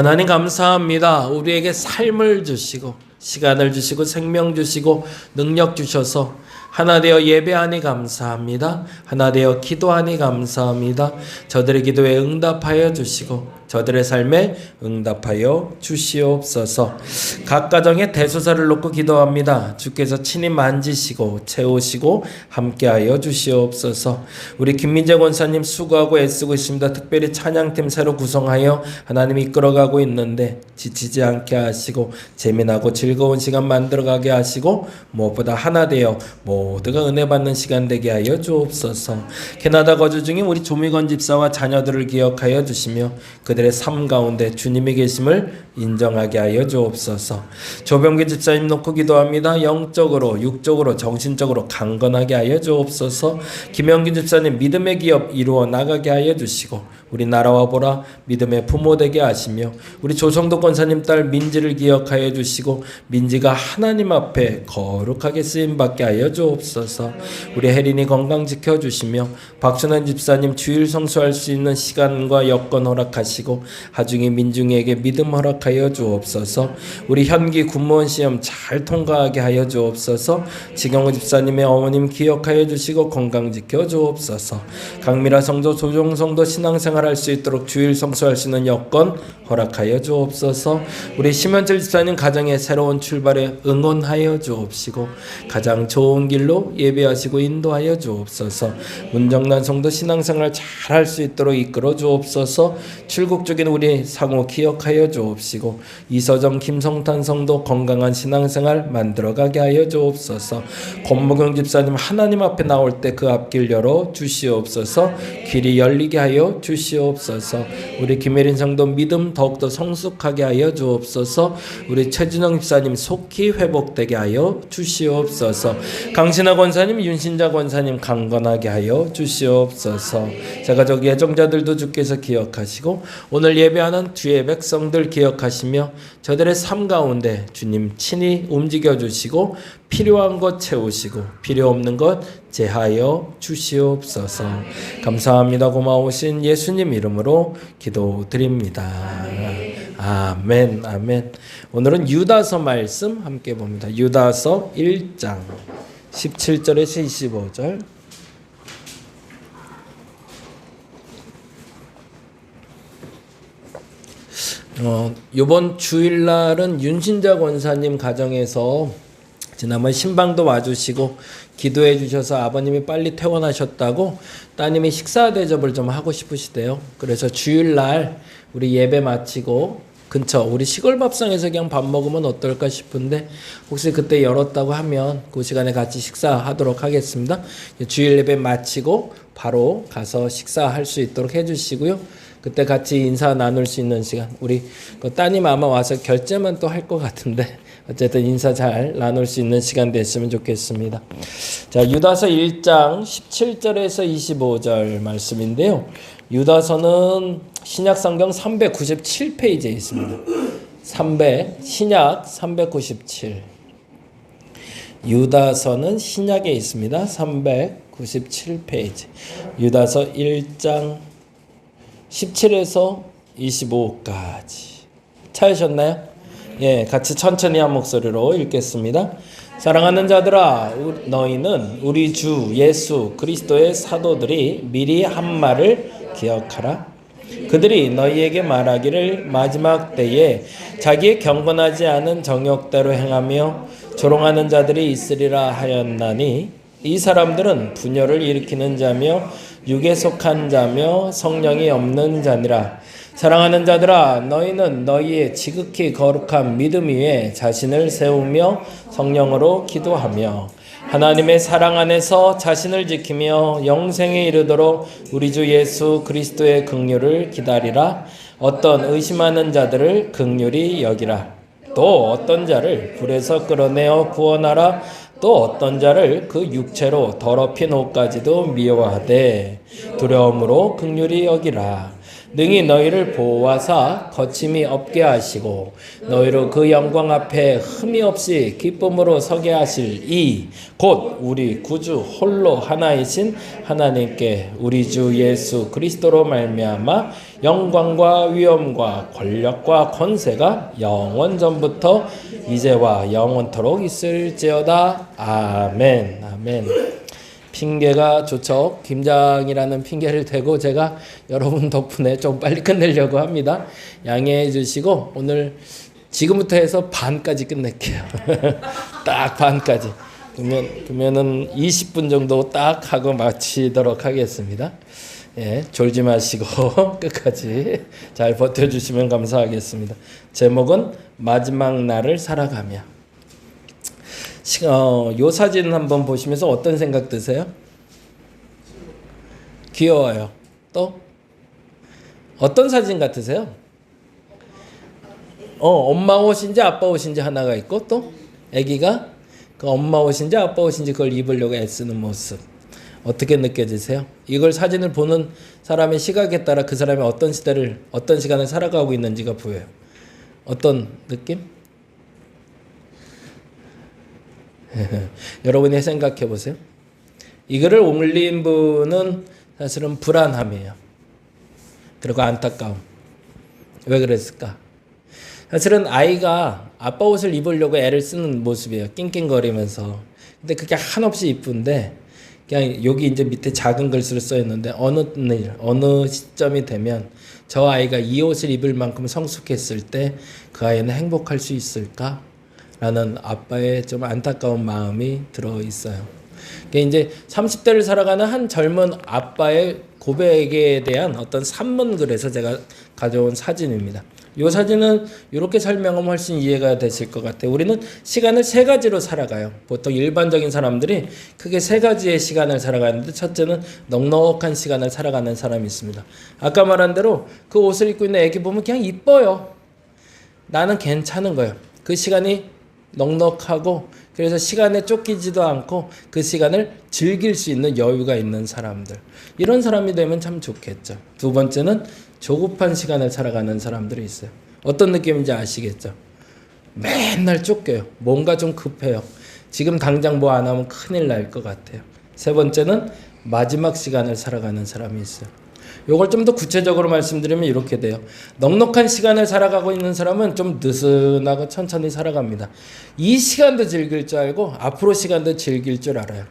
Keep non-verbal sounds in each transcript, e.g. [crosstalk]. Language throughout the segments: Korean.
하나님 감사합니다. 우리에게 삶을 주시고 시간을 주시고 생명 주시고 능력 주셔서 하나 되어 예배하니 감사합니다. 하나 되어 기도하니 감사합니다. 저들의 기도에 응답하여 주시고 저들의 삶에 응답하여 주시옵소서. 각 가정의 대소사를 놓고 기도합니다. 주께서 친히 만지시고 채우시고 함께하여 주시옵소서. 우리 김민재 권사님 수고하고 애쓰고 있습니다. 특별히 찬양팀 새로 구성하여 하나님 이끌어가고 있는데 지치지 않게 하시고 재미나고 즐거운 시간 만들어가게 하시고 무엇보다 하나 되어 모두가 은혜 받는 시간 되게 하여 주옵소서. 캐나다 거주 중인 우리 조미건 집사와 자녀들을 기억하여 주시며 그 들의 삶 가운데 주님이 계심을 인정하게 하여 주옵소서. 조병기 집사님 놓고 기도합니다. 영적으로, 육적으로, 정신적으로 강건하게 하여 주옵소서. 김영기 집사님 믿음의 기업 이루어 나가게 하여 주시고 우리 나라와 보라 믿음의 부모 되게 하시며 우리 조성도 권사님 딸 민지를 기억하여 주시고 민지가 하나님 앞에 거룩하게 쓰임 받게 하여 주옵소서. 우리 혜린이 건강 지켜 주시며 박순환 집사님 주일 성수할 수 있는 시간과 여건 허락하시고 하중이 민중에게 믿음 허락하여 주옵소서. 우리 현기 군무원 시험 잘 통과하게 하여 주옵소서. 지경호 집사님의 어머님 기억하여 주시고 건강 지켜 주옵소서. 강미라 성도 조종 성도 신앙생활 할 수 있도록 주일 성수할 수 있는 여건 허락하여 주옵소서. 우리 심현철 집사님 가정의 새로운 출발에 응원하여 주옵시고 가장 좋은 길로 예배하시고 인도하여 주옵소서. 문정란 성도 신앙생활 잘할 수 있도록 이끌어 주옵소서. 출국 중인 우리 상호 기억하여 주옵시고 이서정 김성탄 성도 건강한 신앙생활 만들어가게 하여 주옵소서. 권무경 집사님 하나님 앞에 나올 때 그 앞길 열어 주시옵소서. 길이 열리게 하여 주시 옵소서. 우리 김혜린 성도 믿음 더욱더 성숙하게 하여 주옵소서. 우리 최준영 집사님 속히 회복되게 하여 주시옵소서. 강신하 권사님, 윤신자 권사님 강건하게 하여 주시옵소서. 제가 저기 예정자들도 주께서 기억하시고 오늘 예배하는 주의 백성들 기억하시며 저들의 삶 가운데 주님 친히 움직여 주시고 필요한 것 채우시고 필요 없는 것 제하여 주시옵소서. 감사합니다. 고마우신 예수님 이름으로 기도드립니다. 아멘. 아멘. 오늘은 유다서 말씀 함께 봅니다. 유다서 1장 17절에서 25절. 어, 이번 주일날은 윤신자 권사님 가정에서 지난번 신방도 와주시고 기도해 주셔서 아버님이 빨리 퇴원하셨다고 따님이 식사 대접을 좀 하고 싶으시대요. 그래서 주일날 우리 예배 마치고 근처 우리 시골 밥상에서 그냥 밥 먹으면 어떨까 싶은데 혹시 그때 열었다고 하면 그 시간에 같이 식사하도록 하겠습니다. 주일 예배 마치고 바로 가서 식사할 수 있도록 해주시고요. 그때 같이 인사 나눌 수 있는 시간. 우리 그 따님 아마 와서 결제만 또 할 것 같은데 어쨌든 인사 잘 나눌 수 있는 시간 됐으면 좋겠습니다. 자, 유다서 1장 17절에서 25절 말씀인데요. 유다서는 신약 성경 397페이지에 있습니다. 300 신약 397 유다서는 신약에 있습니다. 397페이지. 유다서 1장 17에서 25까지. 찾으셨나요? 예, 같이 천천히 한 목소리로 읽겠습니다. 사랑하는 자들아, 너희는 우리 주 예수 그리스도의 사도들이 미리 한 말을 기억하라. 그들이 너희에게 말하기를 마지막 때에 자기의 경건하지 않은 정욕대로 행하며 조롱하는 자들이 있으리라 하였나니 이 사람들은 분열을 일으키는 자며 육에 속한 자며 성령이 없는 자니라. 사랑하는 자들아 너희는 너희의 지극히 거룩한 믿음 위에 자신을 세우며 성령으로 기도하며 하나님의 사랑 안에서 자신을 지키며 영생에 이르도록 우리 주 예수 그리스도의 긍휼을 기다리라. 어떤 의심하는 자들을 긍휼히 여기라. 또 어떤 자를 불에서 끌어내어 구원하라. 또 어떤 자를 그 육체로 더럽힌 옷까지도 미워하되 두려움으로 극률이 여기라 능히 너희를 보호하사 거침이 없게 하시고 너희로 그 영광 앞에 흠이 없이 기쁨으로 서게 하실 이 곧 우리 구주 홀로 하나이신 하나님께 우리 주 예수 그리스도로 말미암아 영광과 위엄과 권력과 권세가 영원 전부터 이제와 영원토록 있을지어다. 아멘. 아멘 핑계가 좋죠. 김장이라는 핑계를 대고 제가 여러분 덕분에 좀 빨리 끝내려고 합니다. 양해해 주시고 오늘 지금부터 해서 반까지 끝낼게요. [laughs] 딱 반까지. 그러면 그러면은 20분 정도 딱 하고 마치도록 하겠습니다. 예, 졸지 마시고 [laughs] 끝까지 잘 버텨 주시면 감사하겠습니다. 제목은 마지막 날을 살아가며 시- 어, 요 사진 한번 보시면서 어떤 생각 드세요? 귀여워요. 또 어떤 사진 같으세요? 어, 엄마 옷인지 아빠 옷인지 하나가 있고 또 아기가 그 엄마 옷인지 아빠 옷인지 그걸 입으려고 애쓰는 모습. 어떻게 느껴지세요? 이걸 사진을 보는 사람의 시각에 따라 그 사람이 어떤 시대를 어떤 시간을 살아가고 있는지가 보여요. 어떤 느낌? [laughs] 여러분이 생각해 보세요. 이거를 올린 분은 사실은 불안함이에요. 그리고 안타까움. 왜 그랬을까? 사실은 아이가 아빠 옷을 입으려고 애를 쓰는 모습이에요. 낑낑거리면서. 근데 그게 한없이 이쁜데 그냥 여기 이제 밑에 작은 글씨로 써 있는데 어느 일, 어느 시점이 되면 저 아이가 이 옷을 입을 만큼 성숙했을 때 그 아이는 행복할 수 있을까? 라는 아빠의 좀 안타까운 마음이 들어 있어요. 이게 이제 30대를 살아가는 한 젊은 아빠의 고백에 대한 어떤 산문 글에서 제가 가져온 사진입니다. 이 사진은 이렇게 설명하면 훨씬 이해가 되실 것 같아요. 우리는 시간을 세 가지로 살아가요. 보통 일반적인 사람들이 크게 세 가지의 시간을 살아가는데 첫째는 넉넉한 시간을 살아가는 사람이 있습니다. 아까 말한 대로 그 옷을 입고 있는 애기 보면 그냥 이뻐요. 나는 괜찮은 거예요. 그 시간이 넉넉하고 그래서 시간에 쫓기지도 않고 그 시간을 즐길 수 있는 여유가 있는 사람들. 이런 사람이 되면 참 좋겠죠. 두 번째는 조급한 시간을 살아가는 사람들이 있어요. 어떤 느낌인지 아시겠죠? 맨날 쫓겨요. 뭔가 좀 급해요. 지금 당장 뭐 안 하면 큰일 날 것 같아요. 세 번째는 마지막 시간을 살아가는 사람이 있어요. 요걸 좀 더 구체적으로 말씀드리면 이렇게 돼요. 넉넉한 시간을 살아가고 있는 사람은 좀 느슨하고 천천히 살아갑니다. 이 시간도 즐길 줄 알고 앞으로 시간도 즐길 줄 알아요.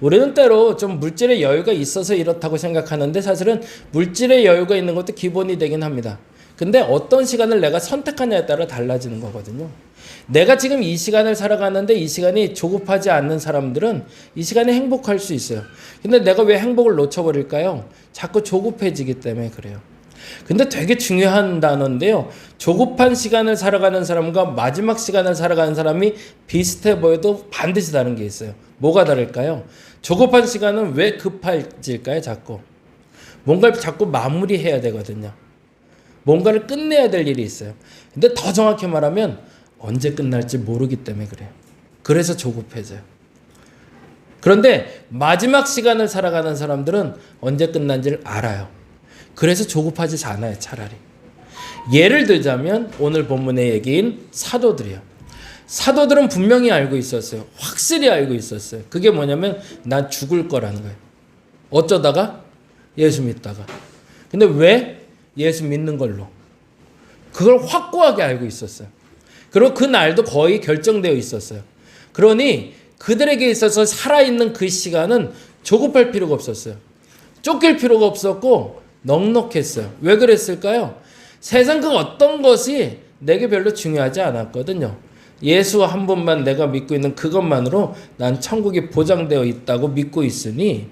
우리는 때로 좀 물질의 여유가 있어서 이렇다고 생각하는데 사실은 물질의 여유가 있는 것도 기본이 되긴 합니다. 근데 어떤 시간을 내가 선택하냐에 따라 달라지는 거거든요. 내가 지금 이 시간을 살아가는데 이 시간이 조급하지 않는 사람들은 이 시간에 행복할 수 있어요. 근데 내가 왜 행복을 놓쳐버릴까요? 자꾸 조급해지기 때문에 그래요. 근데 되게 중요한 단어인데요. 조급한 시간을 살아가는 사람과 마지막 시간을 살아가는 사람이 비슷해 보여도 반드시 다른 게 있어요. 뭐가 다를까요? 조급한 시간은 왜 급해질까요? 자꾸. 뭔가를 자꾸 마무리해야 되거든요. 뭔가를 끝내야 될 일이 있어요. 근데 더 정확히 말하면 언제 끝날지 모르기 때문에 그래요. 그래서 조급해져요. 그런데 마지막 시간을 살아가는 사람들은 언제 끝난지를 알아요. 그래서 조급하지 않아요, 차라리. 예를 들자면 오늘 본문의 얘기인 사도들이요. 사도들은 분명히 알고 있었어요. 확실히 알고 있었어요. 그게 뭐냐면 난 죽을 거라는 거예요. 어쩌다가 예수 믿다가. 근데 왜 예수 믿는 걸로? 그걸 확고하게 알고 있었어요. 그리고 그 날도 거의 결정되어 있었어요. 그러니 그들에게 있어서 살아있는 그 시간은 조급할 필요가 없었어요. 쫓길 필요가 없었고 넉넉했어요. 왜 그랬을까요? 세상 그 어떤 것이 내게 별로 중요하지 않았거든요. 예수 한 분만 내가 믿고 있는 그것만으로 난 천국이 보장되어 있다고 믿고 있으니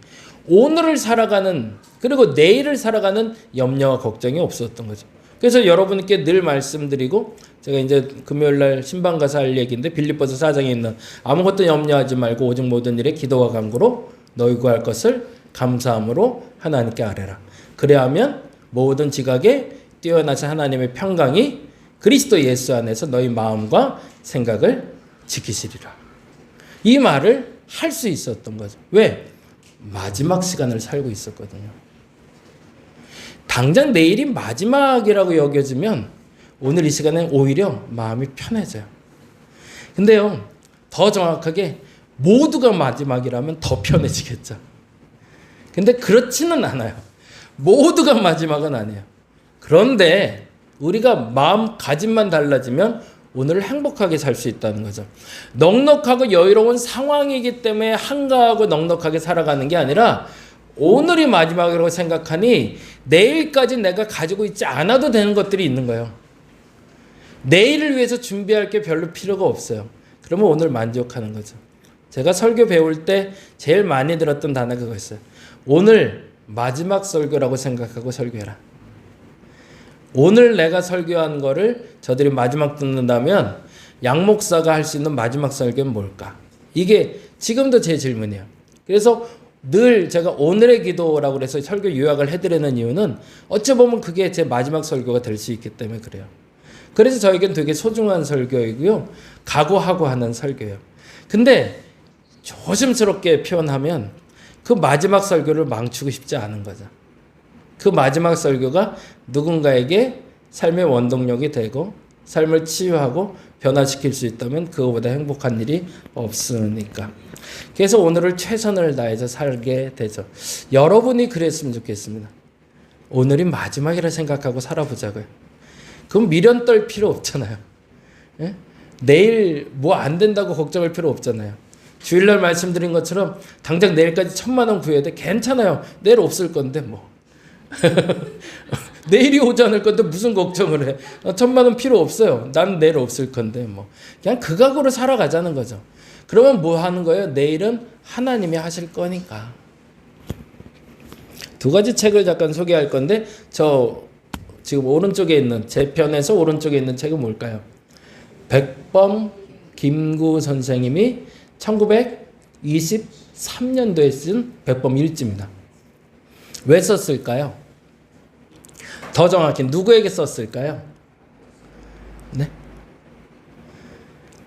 오늘을 살아가는 그리고 내일을 살아가는 염려와 걱정이 없었던 거죠. 그래서 여러분께 늘 말씀드리고 제가 이제 금요일 날 신방 가서 할 얘기인데 빌립보서 4장에 있는 아무것도 염려하지 말고 오직 모든 일에 기도와 간구로 너희 구할 것을 감사함으로 하나님께 아뢰라. 그래야면 모든 지각에 뛰어나신 하나님의 평강이 그리스도 예수 안에서 너희 마음과 생각을 지키시리라. 이 말을 할 수 있었던 거죠. 왜? 마지막 시간을 살고 있었거든요. 당장 내일이 마지막이라고 여겨지면 오늘 이 시간에 오히려 마음이 편해져요. 근데요, 더 정확하게 모두가 마지막이라면 더 편해지겠죠. 근데 그렇지는 않아요. 모두가 마지막은 아니에요. 그런데 우리가 마음가짐만 달라지면 오늘을 행복하게 살 수 있다는 거죠. 넉넉하고 여유로운 상황이기 때문에 한가하고 넉넉하게 살아가는 게 아니라 오늘이 마지막이라고 생각하니 내일까지 내가 가지고 있지 않아도 되는 것들이 있는 거예요. 내일을 위해서 준비할 게 별로 필요가 없어요. 그러면 오늘 만족하는 거죠. 제가 설교 배울 때 제일 많이 들었던 단어가 그거였어요. 오늘 마지막 설교라고 생각하고 설교해라. 오늘 내가 설교한 거를 저들이 마지막 듣는다면 양 목사가 할 수 있는 마지막 설교는 뭘까? 이게 지금도 제 질문이에요. 그래서 늘 제가 오늘의 기도라고 그래서 설교 요약을 해드리는 이유는 어찌 보면 그게 제 마지막 설교가 될 수 있기 때문에 그래요. 그래서 저에겐 되게 소중한 설교이고요. 각오하고 하는 설교예요. 근데 조심스럽게 표현하면 그 마지막 설교를 망치고 싶지 않은 거죠. 그 마지막 설교가 누군가에게 삶의 원동력이 되고 삶을 치유하고 변화시킬 수 있다면 그거보다 행복한 일이 없으니까. 그래서 오늘을 최선을 다해서 살게 되죠. 여러분이 그랬으면 좋겠습니다. 오늘이 마지막이라 생각하고 살아보자고요. 그럼 미련 떨 필요 없잖아요. 예? 내일 뭐 안 된다고 걱정할 필요 없잖아요. 주일날 말씀드린 것처럼 당장 내일까지 천만 원 구해야 돼. 괜찮아요. 내일 없을 건데 뭐. [laughs] 내일이 오지 않을 건데 무슨 걱정을 해. 어, 천만 원 필요 없어요. 난 내일 없을 건데 뭐. 그냥 그 각오로 살아가자는 거죠. 그러면 뭐 하는 거예요? 내일은 하나님이 하실 거니까. 두 가지 책을 잠깐 소개할 건데 저 지금 오른쪽에 있는 제 편에서 오른쪽에 있는 책은 뭘까요? 백범 김구 선생님이 1923년도에 쓴 백범 일지입니다. 왜 썼을까요? 더 정확히 누구에게 썼을까요? 네?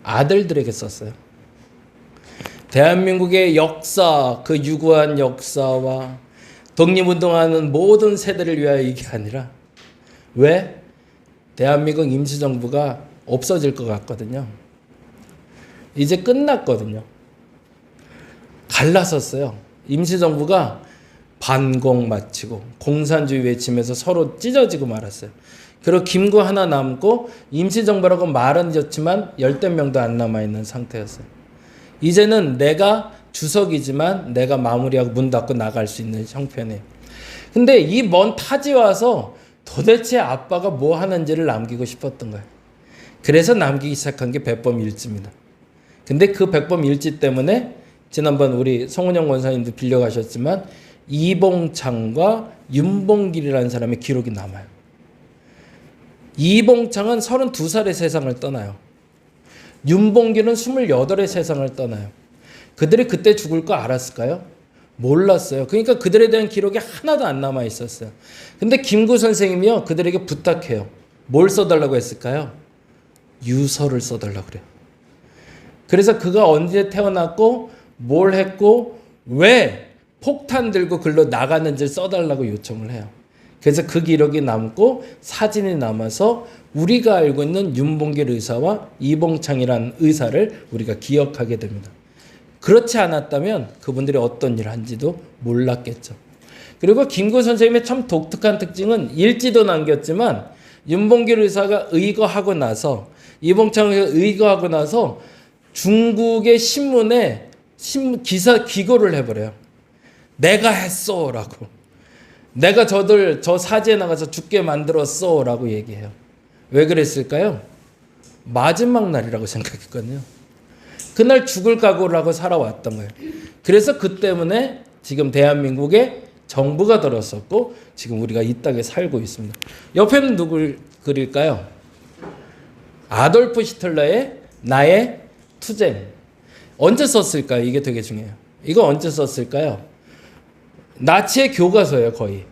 아들들에게 썼어요. 대한민국의 역사, 그 유구한 역사와 독립운동하는 모든 세대를 위하여 이게 아니라 왜? 대한민국 임시정부가 없어질 것 같거든요. 이제 끝났거든요. 갈라섰어요. 임시정부가 반공 마치고 공산주의 외치면서 서로 찢어지고 말았어요. 그리고 김구 하나 남고 임시정부라고 말은 졌지만 열댓 명도 안 남아있는 상태였어요. 이제는 내가 주석이지만 내가 마무리하고 문 닫고 나갈 수 있는 형편이에요. 근데 이 먼 타지 와서 도대체 아빠가 뭐 하는지를 남기고 싶었던 거예요. 그래서 남기기 시작한 게 백범 일지입니다. 근데 그 백범 일지 때문에 지난번 우리 송은영 원사님도 빌려가셨지만 이봉창과 윤봉길이라는 사람의 기록이 남아요. 이봉창은 32살의 세상을 떠나요. 윤봉길은 28의 세상을 떠나요. 그들이 그때 죽을 거 알았을까요? 몰랐어요. 그러니까 그들에 대한 기록이 하나도 안 남아 있었어요. 근데 김구 선생님이요, 그들에게 부탁해요. 뭘 써달라고 했을까요? 유서를 써달라고 그래요. 그래서 그가 언제 태어났고, 뭘 했고, 왜 폭탄 들고 글로 나갔는지 써달라고 요청을 해요. 그래서 그 기록이 남고 사진이 남아서 우리가 알고 있는 윤봉길 의사와 이봉창이라는 의사를 우리가 기억하게 됩니다. 그렇지 않았다면 그분들이 어떤 일을 한지도 몰랐겠죠. 그리고 김구 선생님의 참 독특한 특징은 일지도 남겼지만 윤봉길 의사가 의거하고 나서 이봉창 의사가 의거하고 나서 중국의 신문에 신 기사 기고를 해버려요. 내가 했어라고. 내가 저들 저 사지에 나가서 죽게 만들었어라고 얘기해요. 왜 그랬을까요? 마지막 날이라고 생각했거든요. 그날 죽을 각오를 하고 살아왔던 거예요. 그래서 그 때문에 지금 대한민국에 정부가 들었었고 지금 우리가 이 땅에 살고 있습니다. 옆에는 누굴 그릴까요? 아돌프 히틀러의 나의 투쟁. 언제 썼을까요? 이게 되게 중요해요. 이거 언제 썼을까요? 나치의 교과서예요, 거의.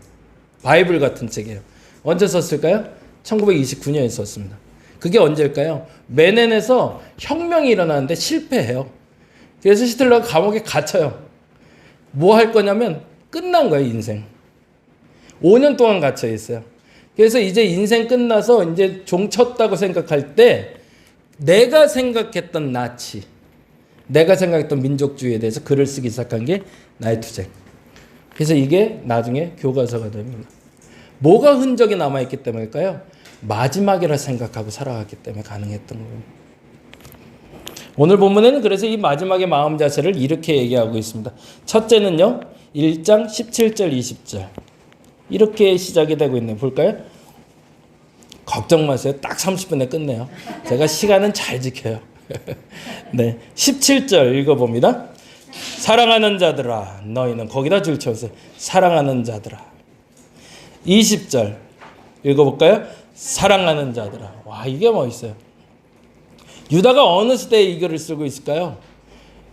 바이블 같은 책이에요. 언제 썼을까요? 1929년에 썼습니다. 그게 언제일까요? 메넨에서 혁명이 일어나는데 실패해요. 그래서 히틀러가 감옥에 갇혀요. 뭐 할 거냐면 끝난 거예요, 인생. 5년 동안 갇혀 있어요. 그래서 이제 인생 끝나서 이제 종쳤다고 생각할 때 내가 생각했던 나치, 내가 생각했던 민족주의에 대해서 글을 쓰기 시작한 게 나이투쟁. 그래서 이게 나중에 교과서가 됩니다. 뭐가 흔적이 남아있기 때문일까요? 마지막이라 생각하고 살아갔기 때문에 가능했던 겁니다. 오늘 본문에는 그래서 이 마지막의 마음 자세를 이렇게 얘기하고 있습니다. 첫째는요, 1장 17절, 20절. 이렇게 시작이 되고 있네요. 볼까요? 걱정 마세요. 딱 30분에 끝내요. 제가 시간은 잘 지켜요. [laughs] 네. 17절 읽어봅니다. 사랑하는 자들아, 너희는 거기다 줄 쳐서 사랑하는 자들아. 20절 읽어볼까요? 사랑하는 자들아. 와, 이게 멋있어요. 유다가 어느 시대에 이 글을 쓰고 있을까요?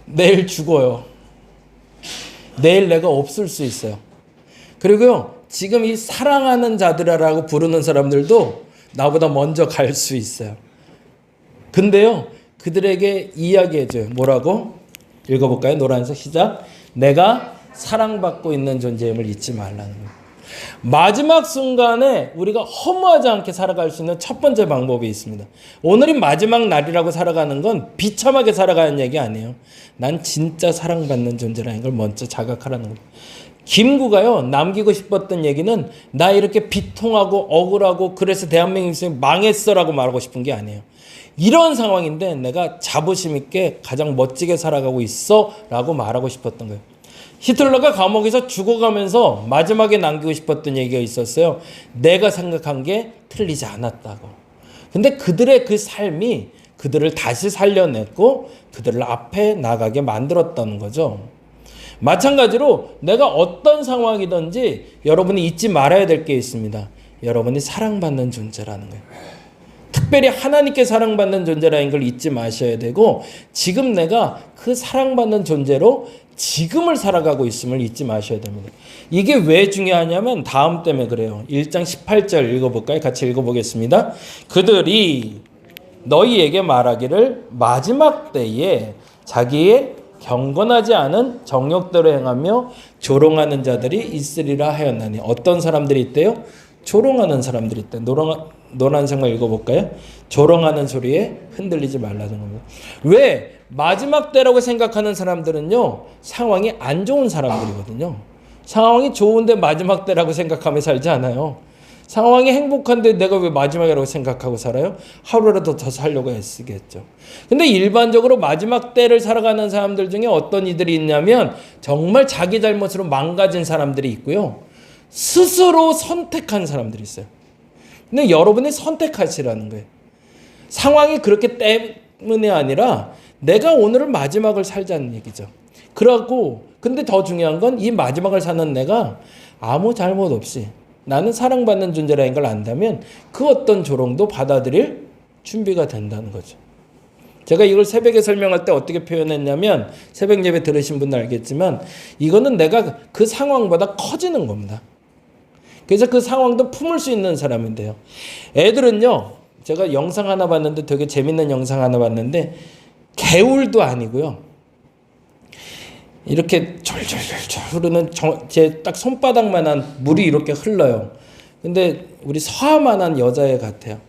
내일 죽어요. 내일 내가 없을 수 있어요. 그리고요, 지금 이 사랑하는 자들아라고 부르는 사람들도 나보다 먼저 갈 수 있어요. 근데요, 그들에게 이야기해줘요. 뭐라고? 읽어볼까요? 노란색 시작. 내가 사랑받고 있는 존재임을 잊지 말라는 거예요. 마지막 순간에 우리가 허무하지 않게 살아갈 수 있는 첫 번째 방법이 있습니다. 오늘이 마지막 날이라고 살아가는 건 비참하게 살아가는 얘기 아니에요. 난 진짜 사랑받는 존재라는 걸 먼저 자각하라는 거예요. 김구가요 남기고 싶었던 얘기는 나 이렇게 비통하고 억울하고 그래서 대한민국이 망했어라고 말하고 싶은 게 아니에요. 이런 상황인데 내가 자부심 있게 가장 멋지게 살아가고 있어라고 말하고 싶었던 거예요. 히틀러가 감옥에서 죽어가면서 마지막에 남기고 싶었던 얘기가 있었어요. 내가 생각한 게 틀리지 않았다고. 근데 그들의 그 삶이 그들을 다시 살려냈고 그들을 앞에 나가게 만들었다는 거죠. 마찬가지로 내가 어떤 상황이든지 여러분이 잊지 말아야 될 게 있습니다. 여러분이 사랑받는 존재라는 거예요. 특별히 하나님께 사랑받는 존재라는 걸 잊지 마셔야 되고 지금 내가 그 사랑받는 존재로 지금을 살아가고 있음을 잊지 마셔야 됩니다. 이게 왜 중요하냐면 다음 때문에 그래요. 1장 18절 읽어볼까요? 같이 읽어보겠습니다. 그들이 너희에게 말하기를 마지막 때에 자기의 경건하지 않은 정욕대로 행하며 조롱하는 자들이 있으리라 하였나니 어떤 사람들이 있대요? 조롱하는 사람들이 있대. 노랑, 노란색만 읽어볼까요? 조롱하는 소리에 흔들리지 말라는 겁니다. 왜? 마지막 때라고 생각하는 사람들은요, 상황이 안 좋은 사람들이거든요. 상황이 좋은데 마지막 때라고 생각하며 살지 않아요. 상황이 행복한데 내가 왜 마지막이라고 생각하고 살아요? 하루라도 더 살려고 애쓰겠죠. 근데 일반적으로 마지막 때를 살아가는 사람들 중에 어떤 이들이 있냐면 정말 자기 잘못으로 망가진 사람들이 있고요. 스스로 선택한 사람들이 있어요. 근데 여러분이 선택하시라는 거예요. 상황이 그렇기 때문에 아니라 내가 오늘을 마지막을 살자는 얘기죠. 그러고 근데 더 중요한 건 이 마지막을 사는 내가 아무 잘못 없이 나는 사랑받는 존재라는 걸 안다면 그 어떤 조롱도 받아들일 준비가 된다는 거죠. 제가 이걸 새벽에 설명할 때 어떻게 표현했냐면 새벽 예배 들으신 분들 알겠지만 이거는 내가 그 상황보다 커지는 겁니다. 그래서 그 상황도 품을 수 있는 사람인데요. 애들은요, 제가 영상 하나 봤는데 되게 재밌는 영상 하나 봤는데 개울도 아니고요. 이렇게 절절절절 흐르는 제 딱 손바닥만한 물이 이렇게 흘러요. 근데 우리 서하만한 여자애 같아요.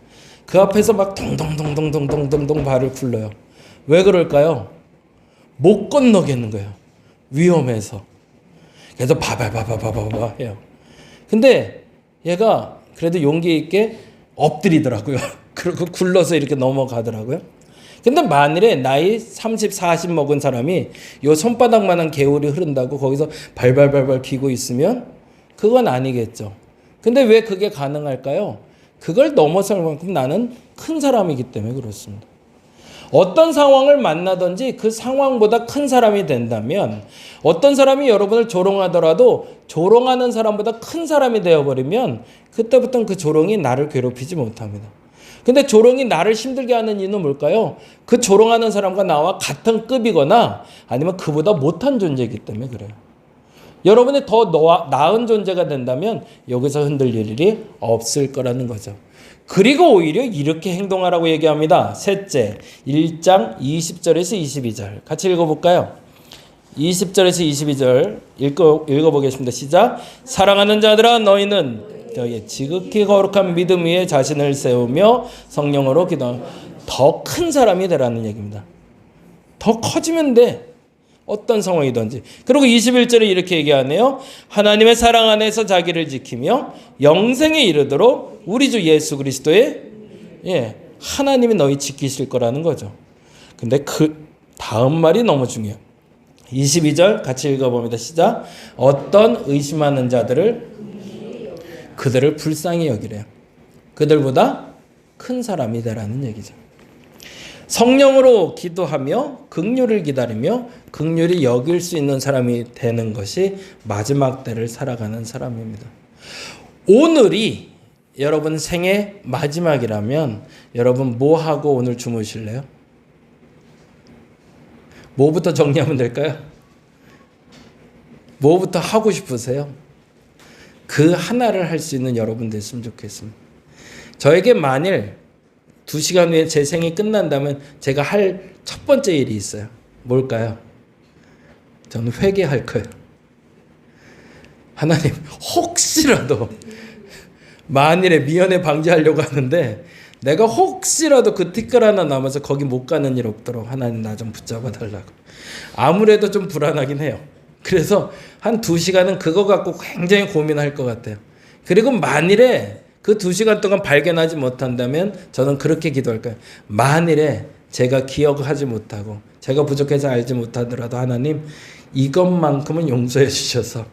그 앞에서 막 동동동동동동동동 발을 굴러요. 왜 그럴까요? 못 건너겠는 거예요. 위험해서. 그래서 바바바바바바바 해요. 근데 얘가 그래도 용기 있게 엎드리더라고요. [laughs] 그리고 굴러서 이렇게 넘어가더라고요. 근데 만일에 나이 30, 40 먹은 사람이 요 손바닥만한 개울이 흐른다고 거기서 발발발발 기고 있으면 그건 아니겠죠. 근데 왜 그게 가능할까요? 그걸 넘어설 만큼 나는 큰 사람이기 때문에 그렇습니다. 어떤 상황을 만나든지 그 상황보다 큰 사람이 된다면 어떤 사람이 여러분을 조롱하더라도 조롱하는 사람보다 큰 사람이 되어버리면 그때부터는 그 조롱이 나를 괴롭히지 못합니다. 근데 조롱이 나를 힘들게 하는 이유는 뭘까요? 그 조롱하는 사람과 나와 같은 급이거나 아니면 그보다 못한 존재이기 때문에 그래요. 여러분이 더 나은 존재가 된다면 여기서 흔들릴 일이 없을 거라는 거죠. 그리고 오히려 이렇게 행동하라고 얘기합니다. 셋째, 1장 20절에서 22절. 같이 읽어볼까요? 20절에서 22절 읽어, 읽어보겠습니다. 시작. 사랑하는 자들아 너희는 너희의 지극히 거룩한 믿음 위에 자신을 세우며 성령으로 기도 더큰 사람이 되라는 얘기입니다. 더 커지면 돼. 어떤 상황이든지. 그리고 21절에 이렇게 얘기하네요. 하나님의 사랑 안에서 자기를 지키며 영생에 이르도록 우리 주 예수 그리스도의 예, 하나님이 너희 지키실 거라는 거죠. 근데 그 다음 말이 너무 중요해요. 22절 같이 읽어봅니다. 시작. 어떤 의심하는 자들을 그들을 불쌍히 여기래요. 그들보다 큰 사람이 되라는 얘기죠. 성령으로 기도하며 극률을 기다리며 극률이 여길 수 있는 사람이 되는 것이 마지막 때를 살아가는 사람입니다. 오늘이 여러분 생애 마지막이라면 여러분 뭐 하고 오늘 주무실래요? 뭐부터 정리하면 될까요? 뭐부터 하고 싶으세요? 그 하나를 할 수 있는 여러분 됐으면 좋겠습니다. 저에게 만일 두 시간 후에 제 생이 끝난다면 제가 할 첫 번째 일이 있어요. 뭘까요? 저는 회개할 거예요. 하나님, 혹시라도 만일에 미연에 방지하려고 하는데 내가 혹시라도 그 티끌 하나 남아서 거기 못 가는 일 없도록 하나님 나 좀 붙잡아 달라고. 아무래도 좀 불안하긴 해요. 그래서 한 두 시간은 그거 갖고 굉장히 고민할 것 같아요. 그리고 만일에 그 두 시간 동안 발견하지 못한다면 저는 그렇게 기도할 거예요. 만일에 제가 기억하지 못하고 제가 부족해서 알지 못하더라도 하나님 이것만큼은 용서해 주셔서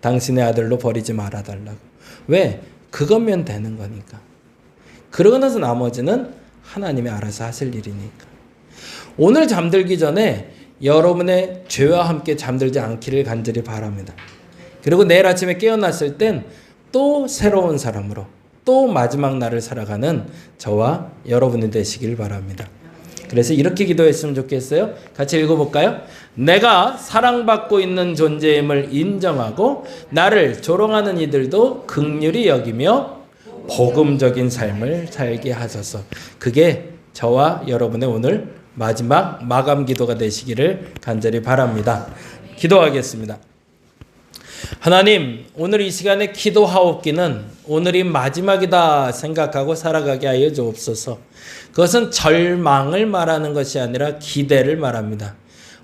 당신의 아들로 버리지 말아 달라고. 왜? 그거면 되는 거니까. 그러고 나서 나머지는 하나님이 알아서 하실 일이니까. 오늘 잠들기 전에 여러분의 죄와 함께 잠들지 않기를 간절히 바랍니다. 그리고 내일 아침에 깨어났을 땐 또 새로운 사람으로 또 마지막 날을 살아가는 저와 여러분이 되시길 바랍니다. 그래서 이렇게 기도했으면 좋겠어요. 같이 읽어볼까요? 내가 사랑받고 있는 존재임을 인정하고 나를 조롱하는 이들도 극률이 여기며 복음적인 삶을 살게 하소서. 그게 저와 여러분의 오늘 마지막 마감 기도가 되시기를 간절히 바랍니다. 기도하겠습니다. 하나님, 오늘 이 시간에 기도하옵기는 오늘이 마지막이다 생각하고 살아가게 하여 주옵소서. 그것은 절망을 말하는 것이 아니라 기대를 말합니다.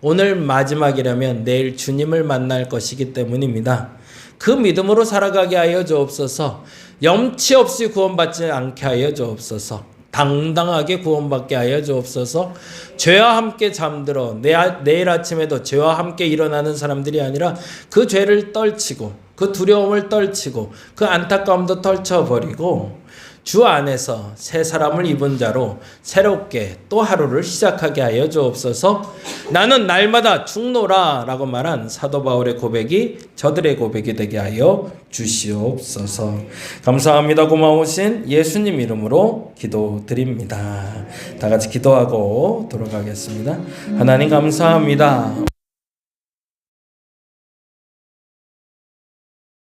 오늘 마지막이라면 내일 주님을 만날 것이기 때문입니다. 그 믿음으로 살아가게 하여 주옵소서. 염치 없이 구원받지 않게 하여 주옵소서. 당당하게 구원받게 하여 주옵소서. 죄와 함께 잠들어 내, 내일 아침에도 죄와 함께 일어나는 사람들이 아니라 그 죄를 떨치고 그 두려움을 떨치고 그 안타까움도 떨쳐버리고 주 안에서 새 사람을 입은 자로 새롭게 또 하루를 시작하게 하여 주옵소서. 나는 날마다 죽노라라고 말한 사도 바울의 고백이 저들의 고백이 되게 하여 주시옵소서. 감사합니다. 고마우신 예수님 이름으로 기도드립니다. 다 같이 기도하고 돌아가겠습니다. 하나님 감사합니다.